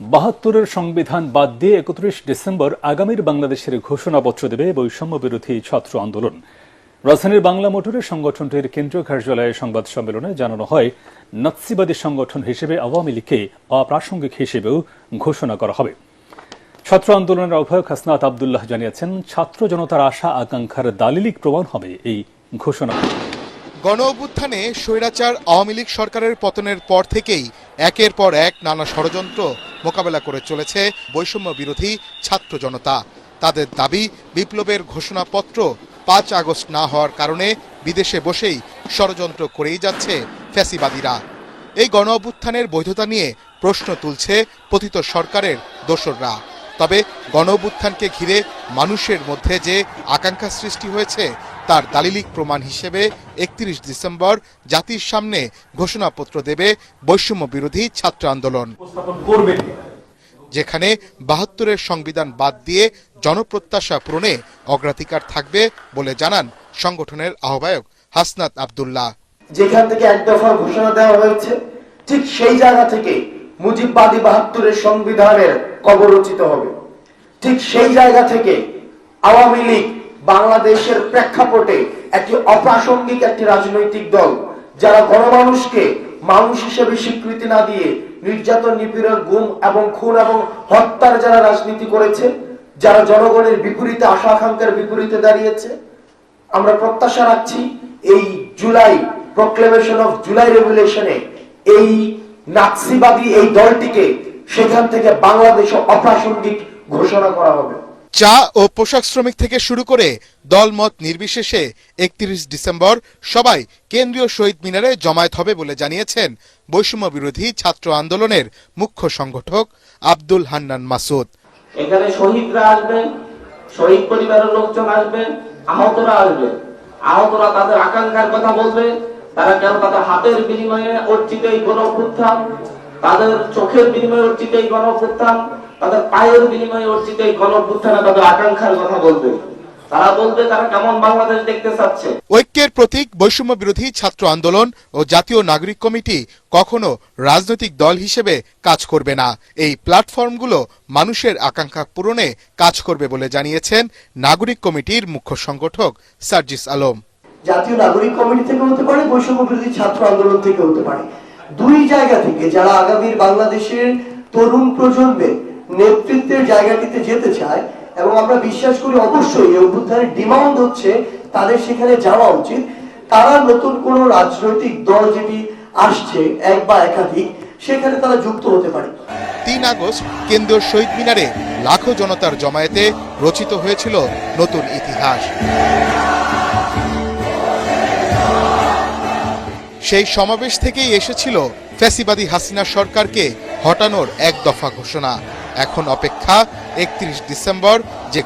বাহাত্তরের সংবিধান বাদ দিয়ে একত্রিশ ডিসেম্বর আগামীর বাংলাদেশের ঘোষণাপত্র দেবে বৈষম্য বিরোধী ছাত্র আন্দোলন। রাজধানীর বাংলা মোটরের সংগঠনটির কেন্দ্রীয় কার্যালয়ে সংবাদ সম্মেলনে জানানো হয়, নাৎসিবাদী সংগঠন হিসেবে আওয়ামী লীগকে অপ্রাসঙ্গিক হিসেবেও ঘোষণা করা হবে। ছাত্র আন্দোলনের আহ্বায়ক হাসনাত আবদুল্লাহ জানিয়েছেন, ছাত্র জনতার আশা আকাঙ্ক্ষার দালিলিক প্রমাণ হবে এই ঘোষণা। গণ অভ্যুত্থানে স্বৈরাচার আওয়ামী লীগ সরকারের পতনের পর থেকেই একের পর এক নানা ষড়যন্ত্র মোকাবেলা করে চলেছে বৈষম্য বিরোধী ছাত্র জনতা। তাদের দাবি, বিপ্লবের ঘোষণাপত্র পাঁচ আগস্ট না হওয়ার কারণে বিদেশে বসেই ষড়যন্ত্র করেই যাচ্ছে ফ্যাসিবাদীরা। এই গণ অভ্যুত্থানের বৈধতা নিয়ে প্রশ্ন তুলছে পতিত সরকারের দোসররা। তবে গণ অভ্যুত্থানকে ঘিরে মানুষের মধ্যে যে আকাঙ্ক্ষা সৃষ্টি হয়েছে তার দালিলিক প্রমাণ হিসেবে একত্রিশ ডিসেম্বর জাতির সামনে ঘোষণাপত্র দেবে বৈষম্য বিরোধী ছাত্র আন্দোলন। যেখানে বাহাত্তরের সংবিধান বাদ দিয়ে জনপ্রত্যাশা পূরণে অগ্রাধিকার থাকবে বলে জানান সংগঠনের আহ্বায়ক হাসনাত আবদুল্লাহ। যেখান থেকে এক দফা ঘোষণা দেওয়া হয়েছে ঠিক সেই জায়গা থেকে মুজিববাদী বাহাত্তরের সংবিধানের কবর রচিত হবে। ঠিক সেই জায়গা থেকে আওয়ামী লীগ বাংলাদেশের প্রেক্ষাপটে একটি অপ্রাসঙ্গিক একটি রাজনৈতিক দল, যারা গণমানুষকে মানুষ হিসেবে স্বীকৃতি না দিয়ে নির্যাতন, নিপীড়ন, গুম এবং খুন এবং হত্যার যারা রাজনীতি করেছে, যারা জনগণের বিপরীতে, আশা আকাঙ্ক্ষার বিপরীতে দাঁড়িয়েছে, আমরা প্রত্যাশা রাখছি এই জুলাই প্রক্লেমেশন অফ জুলাই রেভুলেশনে এই নাৎসিবাদী এই দলটিকে সেখান থেকে বাংলাদেশে অপ্রাসঙ্গিক ঘোষণা করা হবে। চা ও পোশাক শ্রমিক থেকে শুরু করে দলমত নির্বিশেষে একত্রিশ ডিসেম্বর সবাই কেন্দ্রীয় শহীদ মিনারে জমায়েত হবে বলে জানিয়েছেন বৈষম্য বিরোধী ছাত্র আন্দোলনের মুখ্য সংগঠক আব্দুল হান্নান মাসুদ। এখানে শহীদরা আসবে শহীদ পরিবারের লোকজন আসবে, আহতরা আসবে। আহতরা তাদের আকাঙ্ক্ষার কথা বলবে, তারা কেন তাদের হাতের বিনিময়ে গণ তাদের চোখের বিনিময়ে অর্জিত এই গণ তাদের পায়ের বিনিময়ে অর্জিত এই গণ অভ্যুত্থানে তাদের আকাঙ্ক্ষার কথা বলবে। তারা বলবে তারা কেমন বাংলাদেশ দেখতে চাচ্ছে? ঐক্যের প্রতীক বৈষম্য বিরোধী ছাত্র আন্দোলন ও জাতীয় নাগরিক কমিটি কখনো রাজনৈতিক দল হিসেবে কাজ করবে না। এই প্ল্যাটফর্মগুলো মানুষের আকাঙ্ক্ষা পূরণে কাজ করবে বলে জানিয়েছেন নাগরিক কমিটির মুখ্য সংগঠক সার্জিস আলম। জাতীয় নাগরিক কমিটি থেকে হতে পারে বৈষম্য বিরোধী ছাত্র আন্দোলন থেকে হতে পারে। দুই জায়গা থেকে যারা আগামীর বাংলাদেশের তরুণ প্রজন্মের নেতৃত্বের জায়গাটিতে যেতে চায়, এবং আমরা বিশ্বাস করি অবশ্যই অভ্যুত্থানের ডিমান্ড হচ্ছে তাদের সেখানে যাওয়া উচিত। তারা নতুন কোন রাজনৈতিক দল যেটি আসছে, এক বা একাধিক, সেখানে তারা যুক্ত হতে পারে। তিন আগস্ট কেন্দ্রীয় শহীদ মিনারে লাখো জনতার জমায়েতে রচিত হয়েছিল নতুন ইতিহাস। সেই সমাবেশ থেকেই এসেছিল ফ্যাসিবাদী হাসিনা সরকারকে হটানোর এক দফা ঘোষণা। এখন অপেক্ষা একত্রিশ ডিসেম্বর যে